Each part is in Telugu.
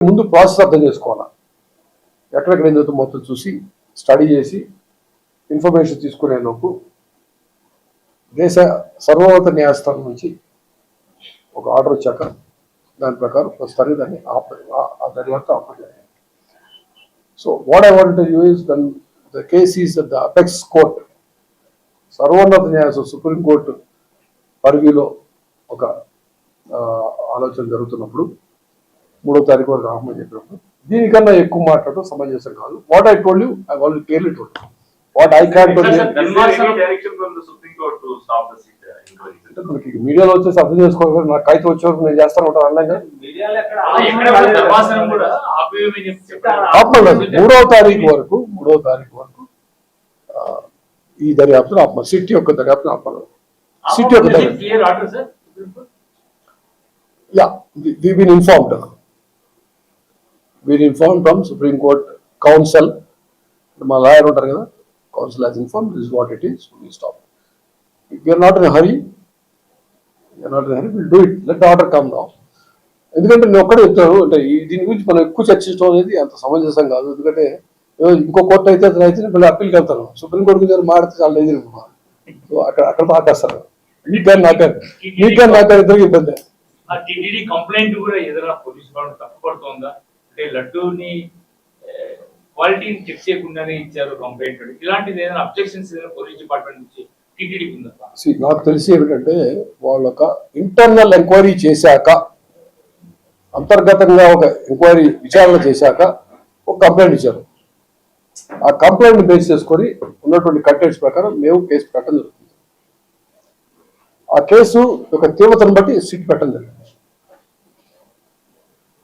ముందు ప్రాసెస్ అర్థం చేసుకోవాలి? ఎక్కడెక్కడ ఏం మొత్తం చూసి స్టడీ చేసి ఇన్ఫర్మేషన్ తీసుకునే లోపు దేశ సర్వోన్నత న్యాయస్థానం నుంచి ఒక ఆర్డర్ వచ్చాక దాని ప్రకారం ప్రస్తుతానికి దాన్ని ఆప ఆ- దర్యాప్తు ఆపలేదు so what I want you is then the case is the apex court సర్వోన్నత న్యాయస్థానం సుప్రీంకోర్టు పరిధిలో ఒక ఆలోచన జరుగుతున్నప్పుడు మూడో తారీఖు వరకు ఆహ్మని చెప్పినప్పుడు దీనికన్నా ఎక్కువ మాట్లాడటం సమంజసం కాదు. What I told you I will clearly told what I can మనకి మీడియాలో వచ్చేసి అర్థం చేసుకోవాలి. నాకు కాగితం వచ్చే వరకు నేను చేస్తాను ఉంటాను అన్నాగా? మూడవ తారీఖు వరకు మూడవ తారీఖు వరకు ఈ దర్యాప్తును ఆపమ సిటీ యొక్క దర్యాప్తును ఆపలేదు సిటీ యొక్క దర్యాప్తు. Clear order sir yeah we been informed been inform from supreme court counsel మా లాయర్ ఉంటారు కదా counsel has inform this what it is we stop you're not in hurry you're not in hurry will do it let order come నా ఎందుకంటే నేను ఒక్కడే చెప్తాను అంటే దీని గురించి మనం ఎక్కువ చర్చించడం అనేది అంత సమంజసం కాదు. ఎందుకంటే ఇంకో కోర్టు అయితే అతను అయితే మళ్ళీ అప్పీల్కి వెళ్తాను సుప్రీం కోర్టు గురించి మాడితే చాలా డేంజర్ సో అక్కడ అక్కడ తాకేస్తారు మీకు కానీ నాకు కానీ మీకు కానీ నాకు కానీ ఇద్దరికి ఇబ్బంది. కంప్లైంట్ కూడా ఏదైనా పోలీస్ వాళ్ళు తప్పుపడుతోందా? అంటే లడ్డూని క్వాలిటీని చెక్ చేయకుండానే ఇచ్చారు కంప్లైంట్ ఇలాంటిది ఏదైనా అబ్జెక్షన్స్ ఏదైనా పోలీస్ డిపార్ట్మెంట్ నుంచి నాకు తెలిసి ఏమిటంటే వాళ్ళు ఒక ఇంటర్నల్ ఎంక్వైరీ చేశాక అంతర్గతంగా ఒక ఎంక్వైరీ విచారణ చేశాక ఒక కంప్లైంట్ ఇచ్చారు. ఆ కంప్లైంట్ బేస్ చేసుకొని ఉన్నటువంటి కంటెంట్స్ ప్రకారం మేము కేసు పెట్టడం జరుగుతుంది. ఆ కేసు యొక్క తీవ్రతను బట్టి సిట్ పెట్టడం జరిగింది.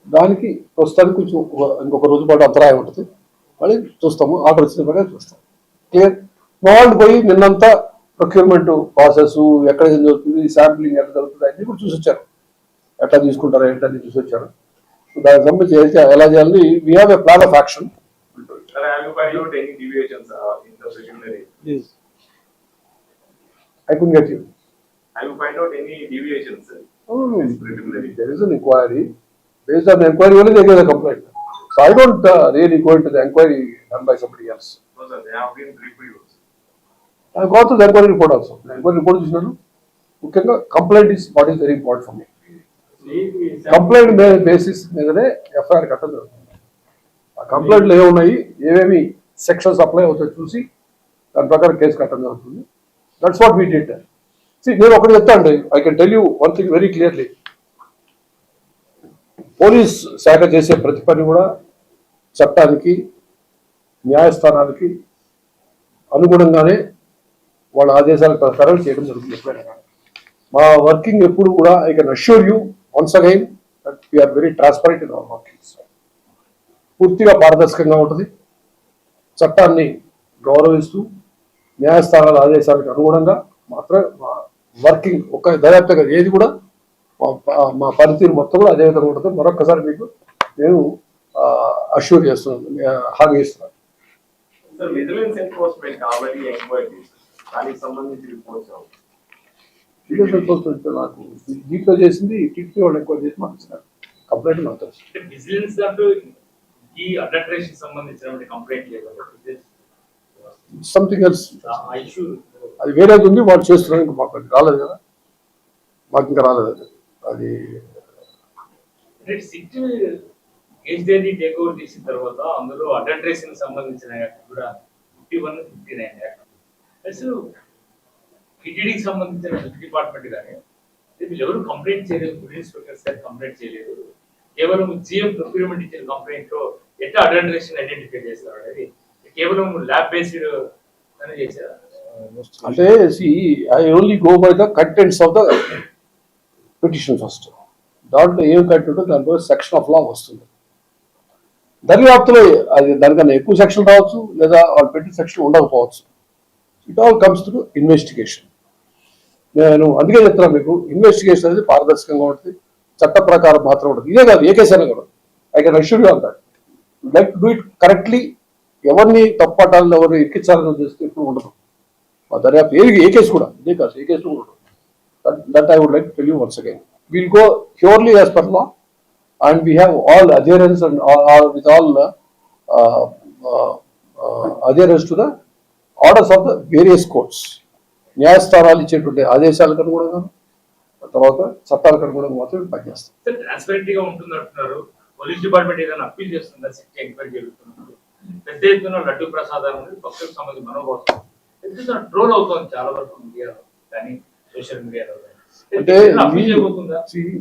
దానికి ప్రస్తుతానికి కొంచెం ఇంకొక రోజు పాటు అంతరాయం ఉంటుంది. మళ్ళీ చూస్తాము. ఆర్డర్ వచ్చిన ప్రకారం చూస్తాం. క్లియర్ వాళ్ళు పోయి నిన్నంతా ప్రొక్యూర్మెంట్ ప్రాసెస్ ఎక్కడ ఏం జరుగుతుంది శాంప్లింగ్ ఎట్లా జరుగుతుంది అన్ని కూడా చూసి వచ్చారు ఎట్లా తీసుకుంటారు ఏంటని చూసి వచ్చారు సో దానికి సంబంధించి ఎలా చేయాలని we have a plan of action? I can get you any deviations sir, in preliminary? there is an inquiry. Based on the inquiry, only they give the complaint. So I don't uh, really go into the inquiry done by somebody else. No, sir, they have been briefed you. I go to the inquiry report also. The inquiry report చూసినాను ముఖ్యంగా complaint is what is very important for me complaint basis మీదనే ఎఫ్ఐఆర్ కట్టడం జరుగుతుంది ఆ కంప్లైంట్లు ఏమున్నాయి ఏమేమి సెక్షన్స్ అప్లై అవుతాయో చూసి దాని ప్రకారం కేసు కట్టడం జరుగుతుంది దట్స్ వాట్ వీ డిడ్ నేను ఒకటి చెప్తాను I can tell you one thing very clearly police శాఖ చేసే ప్రతి పని కూడా చట్టానికి న్యాయస్థానానికి అనుగుణంగానే వాళ్ళ ఆదేశాల ప్రకారం చేయడం జరుగుతుంది కానీ. మా వర్కింగ్ ఎప్పుడు కూడా I can assure you once again that we're very transparent in our working పూర్తిగా పారదర్శకంగా ఉంటుంది చట్టాన్ని గౌరవిస్తూ న్యాయస్థానాల ఆదేశాలకు అనుగుణంగా మాత్రం వర్కింగ్ ఒక దర్యాప్తుగా ఏది కూడా మా- పనితీరు మొత్తం కూడా అదే విధంగా ఉంటుంది. మరొకసారి మీకు నేను అష్యూర్ చేస్తున్నాను ఆ, హామీ ఇస్తున్నాను. ఎన్ఫోర్స్మెంట్ నాకు దీంట్లో చేసింది టీటీ వాళ్ళు ఎక్కువ చేసి మాకు ఇచ్చినారు. కంప్లైంట్ నాకు తెలుసు. అంటే విజిలెన్స్ దాంట్లో ఈ అడల్ట్రేషన్ సంబంధించినటువంటి కంప్లైంట్ లేదు సంథింగ్ ఎల్స్ ఆ ఇష్యూ అది వేరేది ఉంది వాళ్ళు చేస్తున్నారు ఇంకా మాకు రాలేదు కదా. మాకు ఇంకా రాలేదు అది. అది సిట్ కేసీఆర్ని టేక్ ఓవర్ చేసిన తర్వాత అందులో అడల్ట్రేషన్ సంబంధించిన యాక్ట్ కూడా fifty one fifty nine act. Plus టీటీడీకి సంబంధించిన హెల్త్ డిపార్ట్మెంట్ కానీ వీళ్ళు ఎవరు కంప్లైంట్ చేయలేదు ఇన్స్పెక్టర్ సార్ కంప్లైంట్ చేయలేదు కేవలం జిఎం ప్రొక్యూర్మెంట్ ఇచ్చిన కంప్లైంట్లో ఎట్లా అడల్ట్రేషన్ ఐడెంటిఫై చేస్తారు అనేది కేవలం ల్యాబ్ బేస్డ్ అని చేశారు? అంటే see I only go by the contents of the petition first దాంట్లో ఏం కంటెంట్ దానిపై సెక్షన్ ఆఫ్ లా వస్తుంది. దర్యాప్తులో అది దానికన్నా ఎక్కువ సెక్షన్ రావచ్చు లేదా వాళ్ళు పెట్టిన సెక్షన్ ఉండకపోవచ్చు. It all comes to investigation నేను అందుకే చెప్తున్నా మీకు ఇన్వెస్టిగేషన్ అనేది పారదర్శకంగా ఉంటుంది చట్ట ప్రకారం మాత్రం ఉంటుంది. ఇదే కాదు ఏ కేసు అయినా కూడా I can assure you that like do it correctly ఎవరిని తప్పట్టాలని ఎవరిని ఎక్కించాలని చేస్తే ఇప్పుడు ఉండదు. మా దర్యాప్తు ఏ ఏ కేసు కూడా ఇదే కాదు ఏ కేసు కూడా That, that I would like to tell you once again. We'll go purely as per law, and we have all adherence and all, all with all uh, uh, uh, adherence to the orders of the various courts. న్యాయస్థానాలు ఇచ్చేటువంటి ఆదేశాలకు అనుగుణంగా తర్వాత చట్టాలకు అనుగుణంగా మాత్రమే పనిచేస్తాం ట్రాన్స్పరెంట్గా ఉంటుంది అంటున్నారు పోలీస్ డిపార్ట్మెంట్ ఏదైనా అప్పీల్ చేస్తుందా సిటీ ఎంక్వైరీ జరుగుతున్నారు పెద్ద ఎత్తున లడ్డు ప్రసాదం అనేది సంబంధించి మనోభావం ట్రోల్ అవుతుంది చాలా వరకు మీడియాలో కానీ సోషల్ మీడియాలో అంటే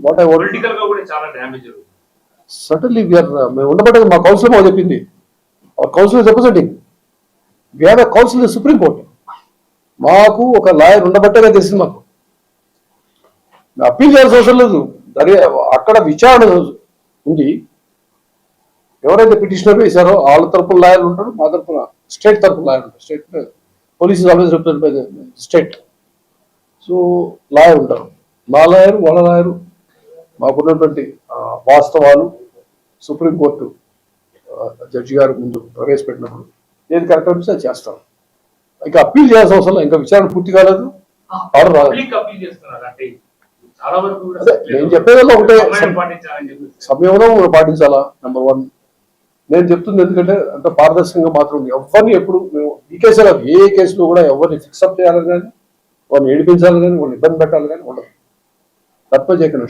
వాట్ ఐ వాంట్ పొలిటికల్గా కూడా చాలా డ్యామేజ్ జరుగుతుంది. సటన్లీ వీఆర్ మేము ఉండబట్టే మా కౌన్సిల్ మాకు చెప్పింది. Our counsel is representing we have a counsel supreme court మాకు ఒక లాయర్ ఉండబట్టేగా తెలిసింది మాకు. అప్పీల్ చేయాల్సిన అవసరం లేదు. దరి అక్కడ విచారణ ఉంది. ఎవరైతే పిటిషనర్ వేశారో వాళ్ళ తరపున లాయర్ ఉంటారు మా తరపున స్టేట్ తరపున లాయర్ ఉంటారు. State police always represent by state so lawyer ఉంటారు. మా లాయర్ వాళ్ళ లాయరు మాకున్నటువంటి వాస్తవాలు సుప్రీంకోర్టు జడ్జి గారి ముందు ప్రవేశపెట్టినప్పుడు ఏది కరెక్ట్ అనిపిస్తే అది చేస్తాం ఇంకా అప్పీల్ చేయాల్సిన అవసరం. ఇంకా విచారణ పూర్తి కాలేదు. ఆర్డర్ రాలేదు నేను చెప్పేదల్లా ఒకటే. సమయంలో పాటించాలా? నెంబర్ వన్ నేను చెప్తుంది ఎందుకంటే అంత పారదర్శకంగా మాత్రం ఉంది ఎవరిని ఎప్పుడు మేము ఈ కేసులో ఏ కేసులో కూడా ఎవరిని ఫిక్సప్ చేయాలని కానీ వాళ్ళని ఏడిపించాలని కానీ వాళ్ళని ఇబ్బంది పెట్టాలని కానీ ఉండదు. తప్ప చేయకుండా.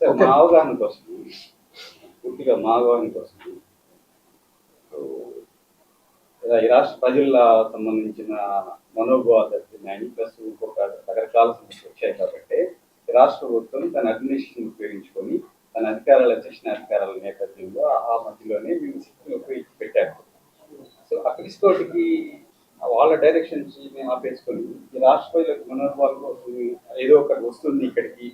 మా అవగాహన కోసం పూర్తిగా మా అవగాహన కోసం ఈ రాష్ట్ర ప్రజల సంబంధించిన మనోభావాలు దెబ్బతిన్నాయి ప్లస్ ఇంకొక రకరకాల సమస్యలు వచ్చాయి కాబట్టి ఈ రాష్ట్ర ప్రభుత్వం తన అడ్మినిస్ట్రేషన్ ఉపయోగించుకొని తన అధికారాల శిక్షణ అధికారాల నేపథ్యంలో ఆ మధ్యలోనే మేము శిక్షణ ఉపయోగించి పెట్టారు సో అక్కడి కోర్టుకి వాళ్ళ డైరెక్షన్స్ మేము ఆపేసుకొని ఈ రాష్ట్ర ప్రజలకు కోసం ఏదో ఒకటి వస్తుంది ఇక్కడికి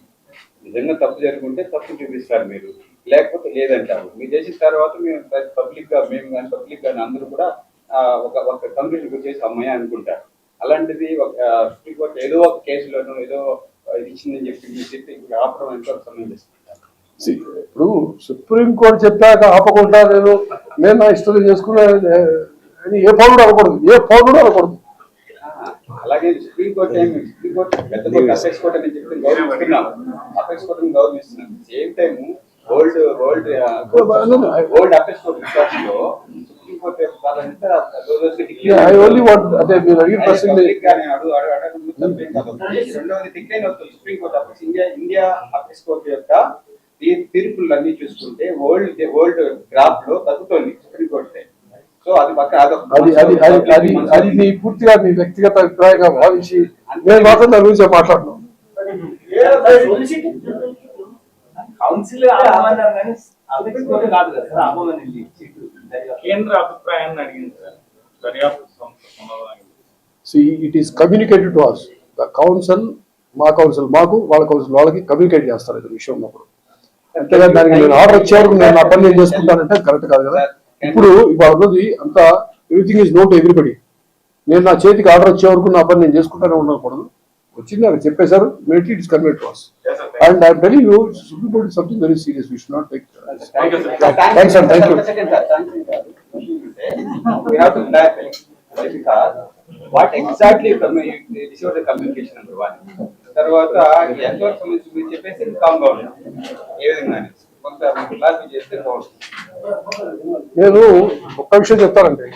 నిజంగా తప్పు జరుగుంటే తప్పు చూపిస్తారు మీరు. లేకపోతే లేదంటారు. మీరు చేసిన తర్వాత మేము పబ్లిక్గా మేము కానీ పబ్లిక్ కానీ అందరూ కూడా ఒక ఒక కంప్లీట్ చేసి అమ్మాయి అనుకుంటారు. అలాంటిది ఒక సుప్రీంకోర్టు ఏదో ఒక కేసులోనో ఏదో ఇచ్చిందని చెప్పి మీరు చెప్పి ఇప్పుడు ఆపడం ఎంతో సమయం చేసుకుంటారు ఇప్పుడు సుప్రీం కోర్టు చెప్పాక ఆపకుండా నేను నేను నా ఇష్టం చేసుకున్నా అని ఏ పౌరుడు అనకూడదు ఏ పౌరుడు అనకూడదు. అలాగే సుప్రీంకోర్టు ఏమి సుప్రీంకోర్టు పెద్ద అపెక్స్ కోర్టు అని చెప్పి గౌరవిస్తున్నాం అపెక్స్ కోర్టుని గౌరవిస్తున్నాం same time old old old apex court రికార్డ్స్లో supreme court యొక్క ప్రాధాన్యత రోజు రోజుకి decline ఐ ఓన్లీ వాంట్ అదే మీరు అడిగిన అదే ప్రశ్న public గానే అడుగు అడుగు అడగడంలో తప్పేం కాదు. రెండవది డిక్లైన్ అవుతుంది supreme court apex India India apex court యొక్క తీ- తీర్పులన్నీ చూసుకుంటే వరల్డ్ వరల్డ్ గ్రాఫ్లో తగ్గుతోంది సుప్రీంకోర్టు అది అది అది పూర్తిగా నీ వ్యక్తిగత అభిప్రాయంగా భావించి నేను మాత్రం దాని గురించి కౌన్సిల్. కేంద్ర అభిప్రాయాన్ని అడిగింది sir see it is communicated to us the counsel మా కౌన్సిల్ మాకు వాళ్ళ కౌన్సిల్ వాళ్ళకి కమ్యూనికేట్ చేస్తారు. ఇది విషయం ఉన్నప్పుడు. అంతేగా దానికి నేను ఆర్డర్ వచ్చే వరకు నేను నా పని నేను చేసుకుంటానంటే కరెక్ట్ కాదు కదా? ఇప్పుడు ఇవాళ ఉన్నది అంతా ఎవ్రీథింగ్ ఈజ్ నోట్ ఎవ్రీబడి నేను నా చేతికి ఆర్డర్ వచ్చే వరకు నా పని నేను చేసుకుంటానే ఉండకూడదు. వచ్చింది నాకు చెప్పేశారు made it is convert us and I'm telling you supreme court something very serious we should not take what exactly commu- this was the communication number one. తర్వాత ఎంతవరకు సంబంధించి మీరు చెప్పేసి ఉన్నాం ఏ విధంగా? చేస్తే నేను ఒక్క విషయం చెప్తానండి.